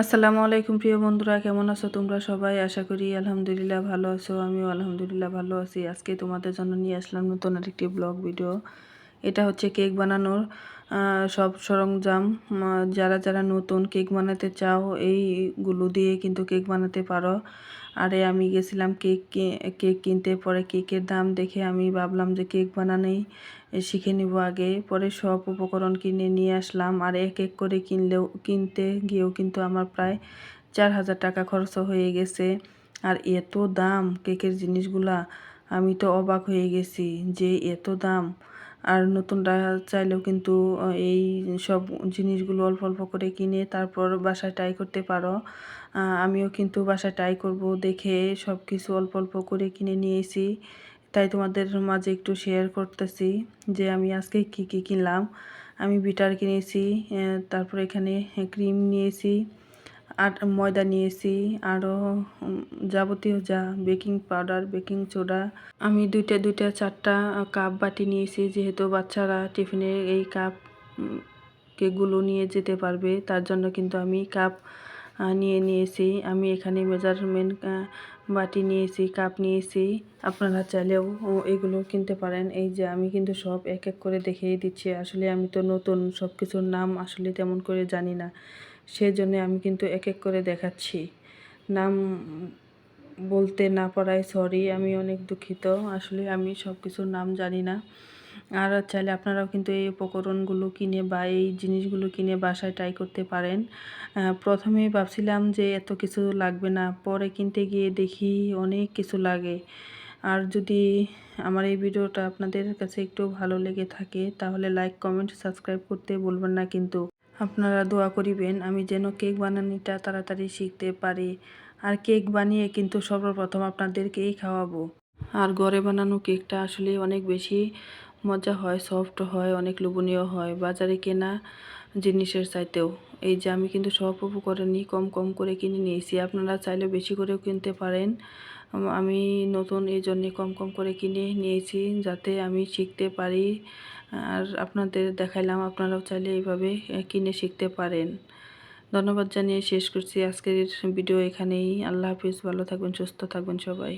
আসসালামু আলাইকুম প্রিয় বন্ধুরা, কেমন আছো তোমরা সবাই? আশা করি আলহামদুলিল্লাহ ভালো আছো। আমিও আলহামদুলিল্লাহ ভালো আছি। আজকে তোমাদের জন্য নিয়ে আসলাম নতুন আরেকটি ব্লগ ভিডিও এটা হচ্ছে কেক বানানোর সব সরঞ্জাম। যারা যারা নতুন কেক বানাতে চাও, এইগুলো দিয়ে কিন্তু কেক বানাতে পারো। আরে আমি গেছিলাম কেক কেক কিনতে, পরে কেকের দাম দেখে আমি ভাবলাম যে কেক বানানোই শিখে নিব আগে। পরে সব উপকরণ কিনে নিয়ে আসলাম। আর এক এক করে কিনলেও, কিনতে গিয়েও কিন্তু আমার প্রায় চার হাজার টাকা খরচ হয়ে গেছে। আর এত দাম কেকের জিনিসগুলা, আমি তো অবাক হয়ে গেছি যে এত দাম। আর নতুনরা চাইলেও কিন্তু এই সব জিনিসগুলো অল্প অল্প করে কিনে তারপর বাসায় ট্রাই করতে পারো। আমিও কিন্তু বাসায় ট্রাই করব দেখে সব কিছু অল্প অল্প করে কিনে নিয়েছি। তাই তোমাদের মাঝে একটু শেয়ার করতেছি যে আমি আজকে কি কি কিনলাম। আমি বিটার কিনেছি তারপর এখানে ক্রিম নিয়েছি। আর ময়দা নিয়েছি, আরও যাবতীয় যা, বেকিং পাউডার, বেকিং সোডা। আমি দুইটা দুইটা, চারটা কাপ বাটি নিয়েছি, যেহেতু বাচ্চারা টিফিনে এই কাপ কেগুলো নিয়ে যেতে পারবে, তার জন্য কিন্তু আমি কাপ নিয়ে নিয়েছি। আমি এখানে মেজারমেন্ট বাটি নিয়েছি কাপ নিয়েছি। আপনারা চাইলেও এগুলো কিনতে পারেন। এই যে আমি কিন্তু সব এক এক করে দেখিয়ে দিচ্ছি। আসলে আমি তো নতুন সব কিছুর নাম আসলে তেমন করে জানি না। সেজন্য আমি কিন্তু এক এক করে দেখাচ্ছি। নাম বলতে না পারায় সরি আমি অনেক দুঃখিত। আসলে আমি সব কিছুর নাম জানি না। আর চাইলে আপনারাও কিন্তু এই উপকরণগুলো কিনে বা এই জিনিসগুলো কিনে বাসায় ট্রাই করতে পারেন। প্রথমে ভাবছিলাম যে এত কিছু লাগবে না, পরে কিনতে গিয়ে দেখি অনেক কিছু লাগে। আর যদি আমার এই ভিডিওটা আপনাদের কাছে একটু ভালো লেগে থাকে, তাহলে লাইক কমেন্ট সাবস্ক্রাইব করতে বলবেন না কিন্তু। আপনারা দোয়া করিবেন আমি যেন কেক বানানিটা তাড়াতাড়ি শিখতে পারি। আর কেক বানিয়ে কিন্তু সর্বপ্রথম আপনাদেরকেই খাওয়াবো। আর ঘরে বানানো কেকটা আসলে অনেক বেশি মজা হয় সফট হয়, অনেক লোভনীয় হয়, বাজারে কেনা জিনিসের চাইতেও। এই যে আমি কিন্তু সব উপকরণই কম কম করে কিনে নিয়েছি, আপনারা চাইলে বেশি করেও কিনতে পারেন। আমি নতুন এই জন্যে কম কম করে কিনে নিয়েছি যাতে আমি শিখতে পারি, আর আপনাদের দেখাইলাম আপনারাও চাইলে এইভাবে কিনে শিখতে পারেন। ধন্যবাদ জানিয়ে শেষ করছি আজকের ভিডিও এখানেই। আল্লাহ হাফিজ, ভালো থাকবেন, সুস্থ থাকবেন সবাই।